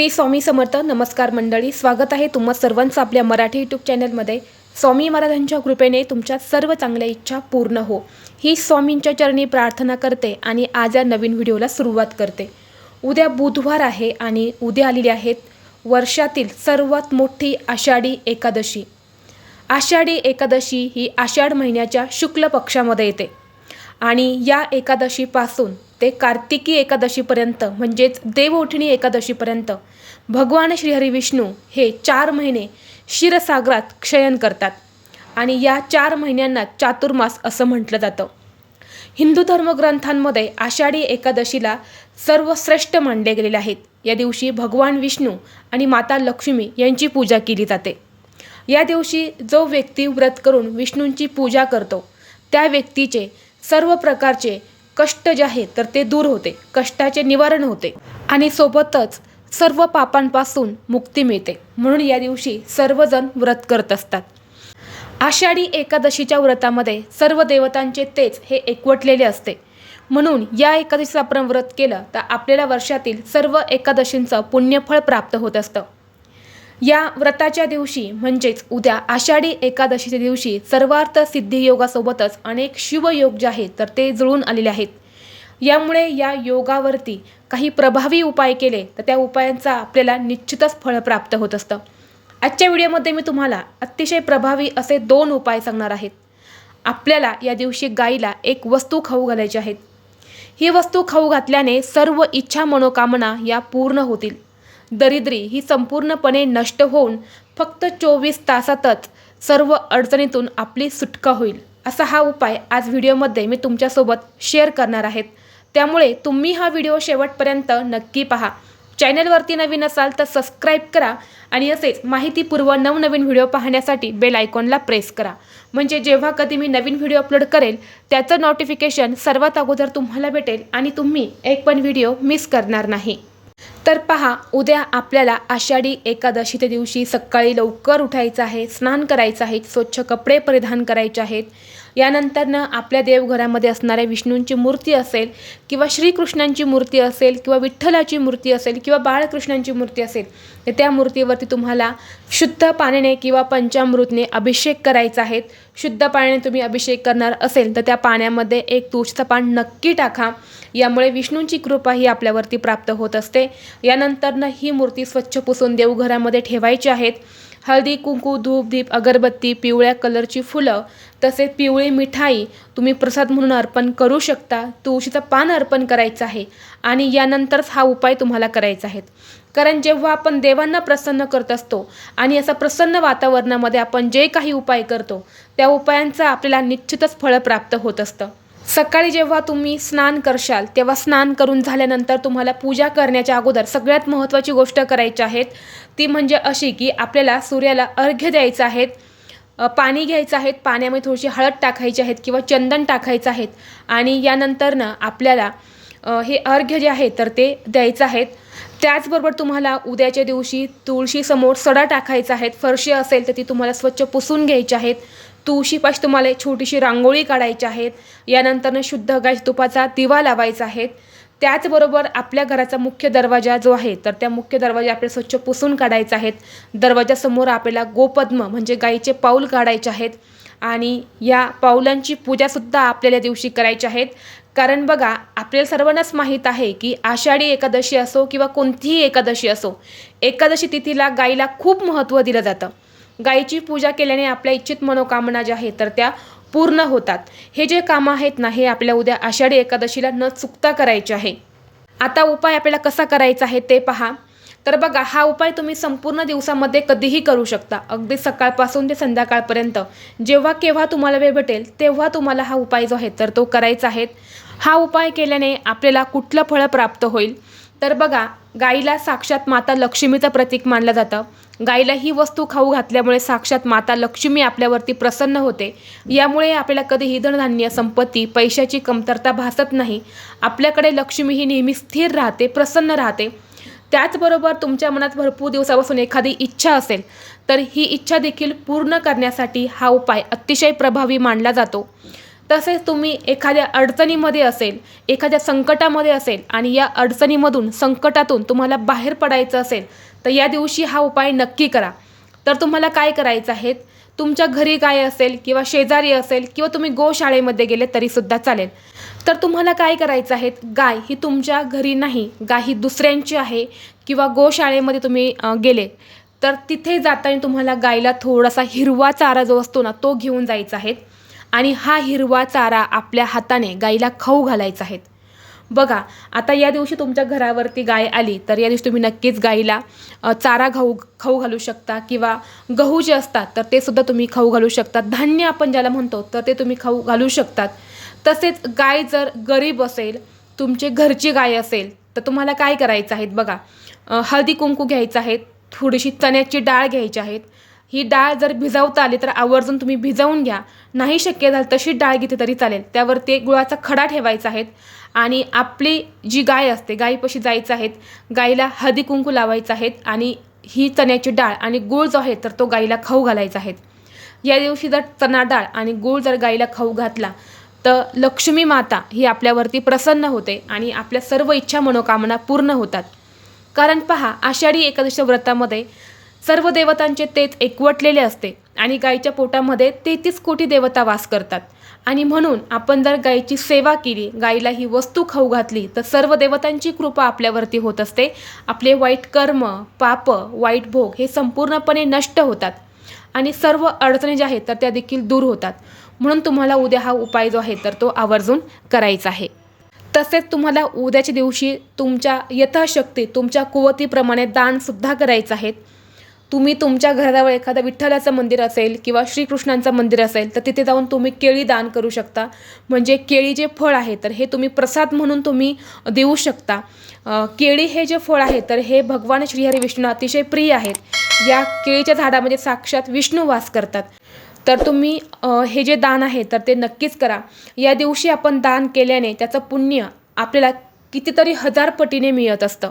श्री स्वामी समर्थ नमस्कार मंडळी स्वागत आहे तुम्हा सर्वांचं आपल्या मराठी यूट्यूब चॅनलमध्ये स्वामी महाराजांच्या कृपेने तुमच्या सर्व चांगल्या इच्छा पूर्ण हो. ही स्वामींच्या चरणी प्रार्थना करते आणि आज या नवीन व्हिडिओला सुरुवात करते. उद्या बुधवार आहे आणि उद्या आलेली आहेत वर्षातील सर्वात मोठी आषाढी एकादशी. आषाढी एकादशी ही आषाढ महिन्याच्या शुक्ल पक्षामध्ये येते. आणि या एकादशीपासून ते कार्तिकी एकादशीपर्यंत म्हणजेच देवउठणी एकादशीपर्यंत भगवान श्रीहरी विष्णू हे चार महिने क्षीरसागरात क्षयन करतात. आणि या चार महिन्यांना चातुर्मास असं म्हटलं जातं. हिंदू धर्मग्रंथांमध्ये आषाढी एकादशीला सर्वश्रेष्ठ मानले गेलेले आहेत. या दिवशी भगवान विष्णू आणि माता लक्ष्मी यांची पूजा केली जाते. या दिवशी जो व्यक्ती व्रत करून विष्णूंची पूजा करतो त्या व्यक्तीचे सर्व प्रकारचे कष्ट जे आहे तर ते दूर होते. कष्टाचे निवारण होते. आणि सोबतच सर्व पापांपासून मुक्ती मिळते. म्हणून या दिवशी सर्वजण व्रत करत असतात. आषाढी एकादशीच्या व्रतामध्ये सर्व देवतांचे तेज हे एकवटलेले असते. म्हणून या एकादशीचं आपण व्रत केलं तर आपल्याला वर्षातील सर्व एकादशींचं पुण्यफळ प्राप्त होत असतं. या व्रताच्या दिवशी म्हणजेच उद्या आषाढी एकादशीच्या दिवशी सर्वार्थ सिद्धियोगासोबतच अनेक शिवयोग जे आहेत तर ते जुळून आलेले आहेत. यामुळे या योगावरती काही प्रभावी उपाय केले तर त्या उपायांचा आपल्याला निश्चितच फळ प्राप्त होत असतं. आजच्या व्हिडिओमध्ये मी तुम्हाला अतिशय प्रभावी असे दोन उपाय सांगणार आहेत आपल्याला या दिवशी गाईला एक वस्तू खाऊ घालायची आहेत ही वस्तू खाऊ घातल्याने सर्व इच्छा मनोकामना या पूर्ण होतील. दरिद्री ही संपूर्णपणे नष्ट होऊन फक्त चोवीस तासातच सर्व अडचणीतून आपली सुटका होईल. असा हा उपाय आज व्हिडिओमध्ये मी तुमच्यासोबत शेअर करणार आहेत त्यामुळे तुम्ही हा व्हिडिओ शेवटपर्यंत नक्की पहा. चॅनलवरती नवीन असाल तर सबस्क्राईब करा आणि असेच माहितीपूर्व नवनवीन व्हिडिओ पाहण्यासाठी बेल आयकॉनला प्रेस करा. म्हणजे जेव्हा कधी मी नवीन व्हिडिओ अपलोड करेल त्याचं नोटिफिकेशन सर्वात अगोदर तुम्हाला भेटेल आणि तुम्ही एक पण व्हिडिओ मिस करणार नाही. तर पहा उद्या आपल्याला आषाढी एकादशीच्या दिवशी सकाळी लवकर उठायचं आहे स्नान करायचं आहे स्वच्छ कपडे परिधान करायचे आहेत. यानंतरनं आपल्या देवघरामध्ये असणाऱ्या विष्णूंची मूर्ती असेल किंवा श्रीकृष्णांची मूर्ती असेल किंवा विठ्ठलाची मूर्ती असेल किंवा बाळकृष्णांची मूर्ती असेल तर त्या मूर्तीवरती तुम्हाला शुद्ध पाण्याने किंवा पंचामृतने अभिषेक करायचा आहे. शुद्ध पाण्याने तुम्ही अभिषेक करणार असेल तर त्या पाण्यामध्ये एक तुळशीचं पान नक्की टाका. यामुळे विष्णूंची कृपा ही आपल्यावरती प्राप्त होत असते. यानंतरनं ही मूर्ती स्वच्छ पुसून देवघरामध्ये ठेवायची आहेत. हळदी कुंकू धूप दीप अगरबत्ती पिवळ्या कलरची फुलं तसेच पिवळी मिठाई तुम्ही प्रसाद म्हणून अर्पण करू शकता. तुळशीचं पान अर्पण करायचं आहे आणि यानंतरच हा उपाय तुम्हाला करायचा आहे. कारण जेव्हा आपण देवांना प्रसन्न करत असतो आणि असं प्रसन्न वातावरणामध्ये आपण जे काही उपाय करतो त्या उपायांचा आपल्याला निश्चितच फळ प्राप्त होत असतं. सकाळी जेव्हा तुम्ही स्नान करशाल तेव्हा स्नान करून झाल्यानंतर तुम्हाला पूजा करण्याच्या अगोदर सगळ्यात महत्त्वाची गोष्ट करायची आहेत ती म्हणजे अशी की आपल्याला सूर्याला अर्घ्य द्यायचं आहेत पाणी घ्यायचं आहेत पाण्यामध्ये थोडीशी हळद टाकायची आहेत किंवा चंदन टाकायचं आहेत आणि यानंतरनं आपल्याला हे अर्घ्य जे आहे तर ते द्यायचं आहेत. त्याचबरोबर तुम्हाला उद्याच्या दिवशी तुळशीसमोर सडा टाकायचा आहेत फरशी असेल तर ती तुम्हाला स्वच्छ पुसून घ्यायची आहेत. तुळशीपाशी तुम्हाला छोटीशी रांगोळी काढायची आहेत. यानंतरनं शुद्ध गाय तुपाचा दिवा लावायचा आहे. त्याचबरोबर आपल्या घराचा मुख्य दरवाजा जो आहे तर त्या मुख्य दरवाजा आपल्याला स्वच्छ पुसून काढायचा आहेत दरवाजासमोर आपल्याला गोपद्म म्हणजे गाईचे पाऊल काढायचे आहेत. आणि या पाऊलांची पूजासुद्धा आपल्याला दिवशी करायची आहेत कारण बघा आपल्याला सर्वांनाच माहीत आहे की आषाढी एकादशी असो किंवा कोणतीही एकादशी असो एकादशी तिथीला गाईला खूप महत्त्व दिलं जातं. गाईची पूजा केल्याने आपल्या इच्छित मनोकामना ज्या आहेत तर त्या पूर्ण होतात. हे जे कामं आहेत ना हे आपल्या उद्या आषाढी एकादशीला न चुकता करायचे आहे. आता उपाय आपल्याला कसा करायचा आहे ते पहा. तर बघा हा उपाय तुम्ही संपूर्ण दिवसामध्ये कधीही करू शकता. अगदी सकाळपासून ते संध्याकाळपर्यंत. जेव्हा केव्हा तुम्हाला वेळ भेटेल तेव्हा तुम्हाला हा उपाय जो आहे तर तो करायचा आहे. हा उपाय केल्याने आपल्याला कुठलं फळ प्राप्त होईल? तर बघा गाईला साक्षात माता लक्ष्मीचं प्रतीक मानलं जातं. गाईला ही वस्तू खाऊ घातल्यामुळे साक्षात माता लक्ष्मी आपल्यावरती प्रसन्न होते. यामुळे आपल्याला कधीही धनधान्य संपत्ती पैशाची कमतरता भासत नाही. आपल्याकडे लक्ष्मी ही नेहमी स्थिर राहते प्रसन्न राहते. त्याचबरोबर तुमच्या मनात भरपूर दिवसापासून एखादी इच्छा असेल तर ही इच्छा देखील पूर्ण करण्यासाठी हा उपाय अतिशय प्रभावी मानला जातो. तसेच तुम्ही एखाद्या अडचणीमध्ये असेल एखाद्या संकटामध्ये असेल आणि या अडचणीमधून संकटातून तुम्हाला बाहेर पडायचं असेल तर या दिवशी हा उपाय नक्की करा. तर तुम्हाला काय करायचं आहे? तुमच्या घरी गाय असेल किंवा शेजारी असेल किंवा तुम्ही गोशाळेमध्ये गेले तरीसुद्धा चालेल. तर तुम्हाला काय करायचं आहे? गाय ही तुमच्या घरी नाही. गाय ही दुसऱ्यांची आहे किंवा गोशाळेमध्ये तुम्ही गेले तर तिथे जाताना तुम्हाला गायला थोडासा हिरवा चारा जो असतो ना तो घेऊन जायचा आहे. आणि हा हिरवा चारा आपल्या हाताने गाईला खाऊ घालायचा आहे. बघा आता या दिवशी तुमच्या घरावरती गाय आली तर या दिवशी तुम्ही नक्कीच गायीला चारा खाऊ खाऊ घालू शकता किंवा गहू जे असतात तर ते सुद्धा तुम्ही खाऊ घालू शकतात. धान्य आपण ज्याला म्हणतो तर ते तुम्ही खाऊ घालू शकतात. तसेच गाय जर गरीब असेल तुमचे घरची गाय असेल तर तुम्हाला काय करायचं आहेत बघा हळदी कुंकू घ्यायचं आहे थोडीशी चण्याची डाळ घ्यायची आहेत ही डाळ जर भिजवता आली तर आवर्जून तुम्ही भिजवून घ्या. नाही शक्य झालं तशी डाळ घेतली तरी चालेल. त्यावर ते गुळाचा खडा ठेवायचा आहे आणि आपली जी गाय असते गायीपाशी जायचं आहेत गाईला हळदी कुंकू लावायचं आहेत आणि ही चण्याची डाळ आणि गूळ जो आहे तर तो गाईला खाऊ घालायचा आहे. या दिवशी जर चणा डाळ आणि गूळ जर गाईला खाऊ घातला तर लक्ष्मी माता ही आपल्यावरती प्रसन्न होते आणि आपल्या सर्व इच्छा मनोकामना पूर्ण होतात. कारण पहा आषाढी एकादशी व्रतामध्ये सर्व देवतांचे तेच एकवटलेले असते. आणि गायीच्या पोटामध्ये तेहतीस कोटी देवता वास करतात. आणि म्हणून आपण जर गायीची सेवा केली गायीला ही वस्तू खाऊ घातली तर सर्व देवतांची कृपा आपल्यावरती होत असते. आपले वाईट कर्म पाप वाईट भोग हे संपूर्णपणे नष्ट होतात. आणि सर्व अडचणी ज्या आहेत तर त्या देखील दूर होतात. म्हणून तुम्हाला उद्या हा उपाय जो आहे तर तो आवर्जून करायचा आहे. तसेच तुम्हाला उद्याच्या दिवशी तुमच्या यथाशक्ती तुमच्या कुवतीप्रमाणे दानसुद्धा करायचं आहे. तुम्ही तुमच्या घराजवळ एखादं विठ्ठलाचं मंदिर असेल किंवा श्रीकृष्णांचं मंदिर असेल तर तिथे जाऊन तुम्ही केळी दान करू शकता. म्हणजे केळी जे फळ आहे तर हे तुम्ही प्रसाद म्हणून तुम्ही देऊ शकता. केळी हे जे फळ आहे तर हे भगवान श्रीहरी विष्णू अतिशय प्रिय आहेत. या केळीच्या झाडामध्ये साक्षात विष्णू वास करतात. तर तुम्ही हे जे दान आहे तर ते नक्कीच करा. या दिवशी आपण दान केल्याने त्याचं पुण्य आपल्याला कितीतरी हजार पटीने मिळत असतं.